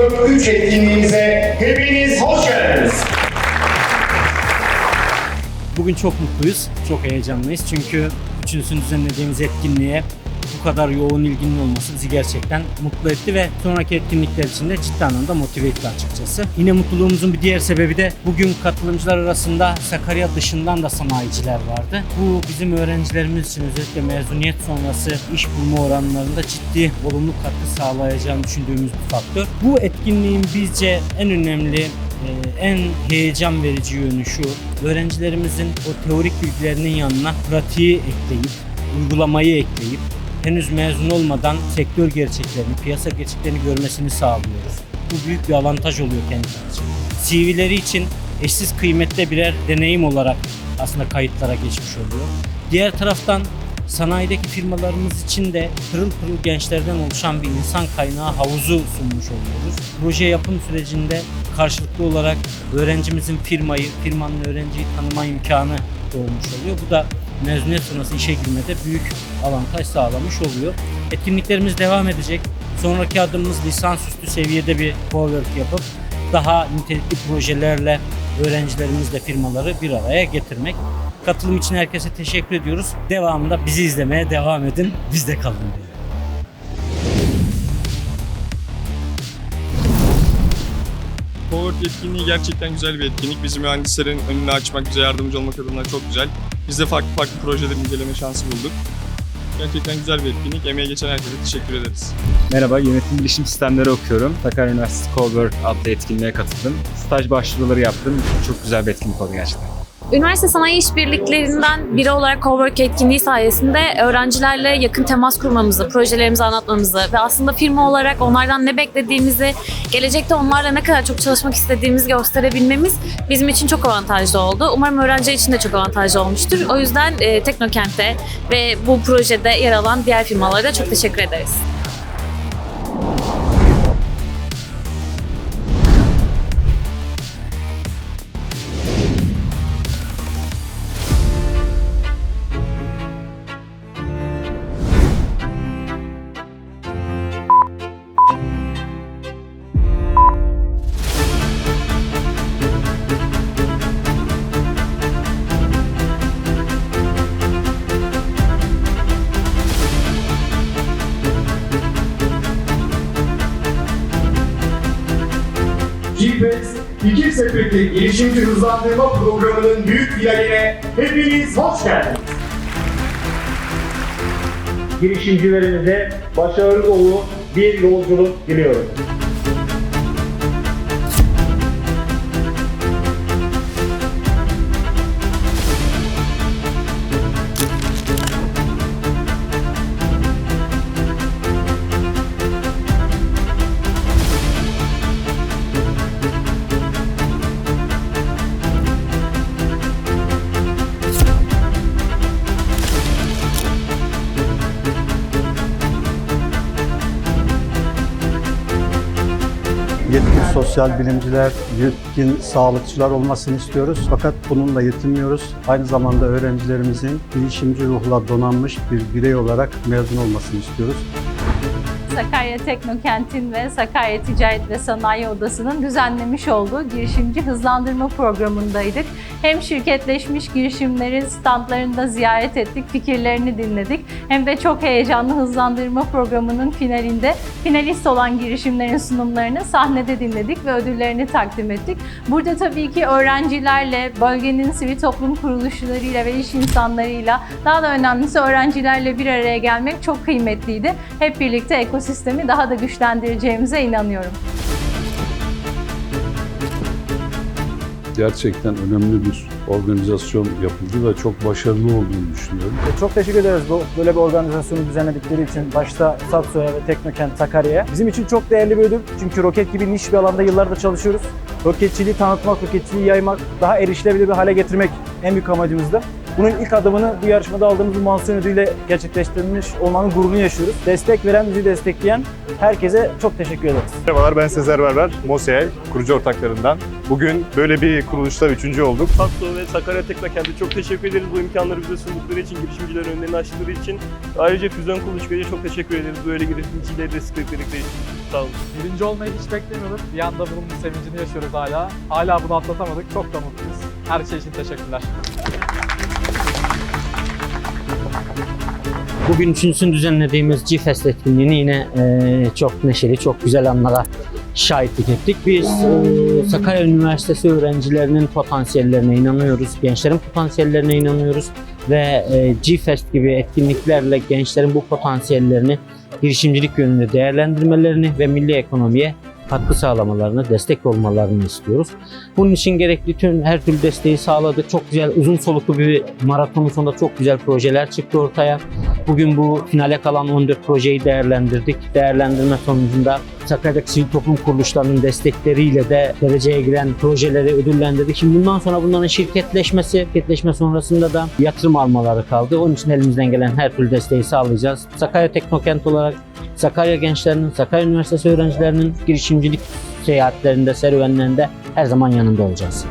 Cowork 3 etkinliğimize hepiniz hoş geldiniz. Bugün çok mutluyuz, çok heyecanlıyız çünkü üçüncüsünü düzenlediğimiz etkinliğe bu kadar yoğun ilginin olması bizi gerçekten mutlu etti ve sonraki etkinlikler için de ciddi anlamda motive etti açıkçası. Yine mutluluğumuzun bir diğer sebebi de bugün katılımcılar arasında Sakarya dışından da sanayiciler vardı. Bu bizim öğrencilerimiz için özellikle mezuniyet sonrası iş bulma oranlarında ciddi olumlu katkı sağlayacağını düşündüğümüz bir faktör. Bu etkinliğin bizce en önemli ee, en heyecan verici yönü şu, öğrencilerimizin o teorik bilgilerinin yanına pratiği ekleyip, uygulamayı ekleyip, henüz mezun olmadan sektör gerçeklerini, piyasa gerçeklerini görmesini sağlıyoruz. Bu büyük bir avantaj oluyor kendileri için. CV'leri için eşsiz kıymetli birer deneyim olarak aslında kayıtlara geçmiş oluyor. Diğer taraftan sanayideki firmalarımız için de pırıl pırıl gençlerden oluşan bir insan kaynağı havuzu sunmuş oluyoruz. Proje yapım sürecinde karşılıklı olarak öğrencimizin firmayı, firmanın öğrenciyi tanıma imkanı doğmuş oluyor. Bu da mezuniyet sonrası işe girmede büyük avantaj sağlamış oluyor. Etkinliklerimiz devam edecek. Sonraki adımımız lisansüstü seviyede bir cowork yapıp daha nitelikli projelerle öğrencilerimizle firmaları bir araya getirmek. Katılım için herkese teşekkür ediyoruz. Devamında bizi izlemeye devam edin. Bizde kalın diyor. Cowork etkinliği gerçekten güzel bir etkinlik. Bizim mühendislerin önünü açmak, bize yardımcı olmak adına çok güzel. Biz de farklı farklı projeleri inceleme şansı bulduk. Gerçekten güzel bir etkinlik. Emeğe geçen herkese teşekkür ederiz. Merhaba, yönetim bilişim sistemleri okuyorum. Sakarya Üniversitesi Cowork adlı etkinliğe katıldım. Staj başvuruları yaptım. Çok güzel bir etkinlik oldu gerçekten. Üniversite sanayi işbirliklerinden biri olarak Cowork etkinliği sayesinde öğrencilerle yakın temas kurmamızı, projelerimizi anlatmamızı ve aslında firma olarak onlardan ne beklediğimizi, gelecekte onlarla ne kadar çok çalışmak istediğimizi gösterebilmemiz bizim için çok avantajlı oldu. Umarım öğrenciler için de çok avantajlı olmuştur. O yüzden e, Teknokent'e ve bu projede yer alan diğer firmalara da çok teşekkür ederiz. GPS Fikir Sepeti Girişimci Hızlandırma Programı'nın büyük finaline hepiniz hoş geldiniz. Girişimcilerimize başarılı dolu bir yolculuk diliyorum. Yetkin sosyal bilimciler, yetkin sağlıkçılar olmasını istiyoruz. Fakat bununla yetinmiyoruz. Aynı zamanda öğrencilerimizin girişimci ruhla donanmış bir birey olarak mezun olmasını istiyoruz. Sakarya Teknokent'in ve Sakarya Ticaret ve Sanayi Odası'nın düzenlemiş olduğu girişimci hızlandırma programındaydık. Hem şirketleşmiş girişimlerin standlarını da ziyaret ettik, fikirlerini dinledik. Hem de çok heyecanlı hızlandırma programının finalinde finalist olan girişimlerin sunumlarını sahnede dinledik ve ödüllerini takdim ettik. Burada tabii ki öğrencilerle, bölgenin sivil toplum kuruluşlarıyla ve iş insanlarıyla, daha da önemlisi öğrencilerle bir araya gelmek çok kıymetliydi. Hep birlikte ekosistemi daha da güçlendireceğimize inanıyorum. gerçekten önemli bir organizasyon yapıldı ve çok başarılı olduğunu düşünüyorum. Çok teşekkür ederiz bu böyle bir organizasyonu düzenledikleri için. Başta Satso'ya ve Teknokent Sakarya'ya. Bizim için çok değerli bir ödül. Çünkü roket gibi niş bir alanda yıllardır çalışıyoruz. Roketçiliği tanıtmak, roketçiliği yaymak, daha erişilebilir bir hale getirmek en büyük amacımızdı. Bunun ilk adımını bu yarışmada aldığımız bu mansiyon ödülüyle gerçekleştirmiş olmanın gururunu yaşıyoruz. Destek veren, bizi destekleyen herkese çok teşekkür ederiz. Merhabalar ben Sezer Berber, MOSEA kurucu ortaklarından. Bugün böyle bir kuruluşta üçüncü olduk. Tatlı ve Sakarya Teknokent'e çok teşekkür ederiz bu imkanları bize sundukları için, girişimcilerin önlerini açtıkları için. Ayrıca Füzyon Kuruluş Bey'e çok teşekkür ederiz böyle girişimcileri destekledikleri için. Sağ olun. Birinci olmayı hiç beklemiyorduk. Bir anda bunun sevincini yaşıyoruz hala. Hala bunu atlatamadık. Çok da mutluyuz. Her şey için teşekkürler. Bugün üçüncüsünü düzenlediğimiz G-Fest etkinliğini yine e, çok neşeli, çok güzel anlara şahitlik ettik. Biz e, Sakarya Üniversitesi öğrencilerinin potansiyellerine inanıyoruz, gençlerin potansiyellerine inanıyoruz ve e, G-Fest gibi etkinliklerle gençlerin bu potansiyellerini girişimcilik yönünde değerlendirmelerini ve milli ekonomiye katkı sağlamalarını, destek olmalarını istiyoruz. Bunun için gerekli tüm her türlü desteği sağladık. Çok güzel, uzun soluklu bir maratonun sonunda çok güzel projeler çıktı ortaya. Bugün bu finale kalan 14 projeyi değerlendirdik. Değerlendirme sonucunda Sakarya'daki sivil toplum kuruluşlarının destekleriyle de dereceye giren projeleri ödüllendirdik. Şimdi bundan sonra bunların şirketleşmesi, şirketleşme sonrasında da yatırım almaları kaldı. Onun için elimizden gelen her türlü desteği sağlayacağız. Sakarya Teknokent olarak Sakarya gençlerinin, Sakarya Üniversitesi öğrencilerinin girişimcilik seyahatlerinde, serüvenlerinde her zaman yanında olacağız.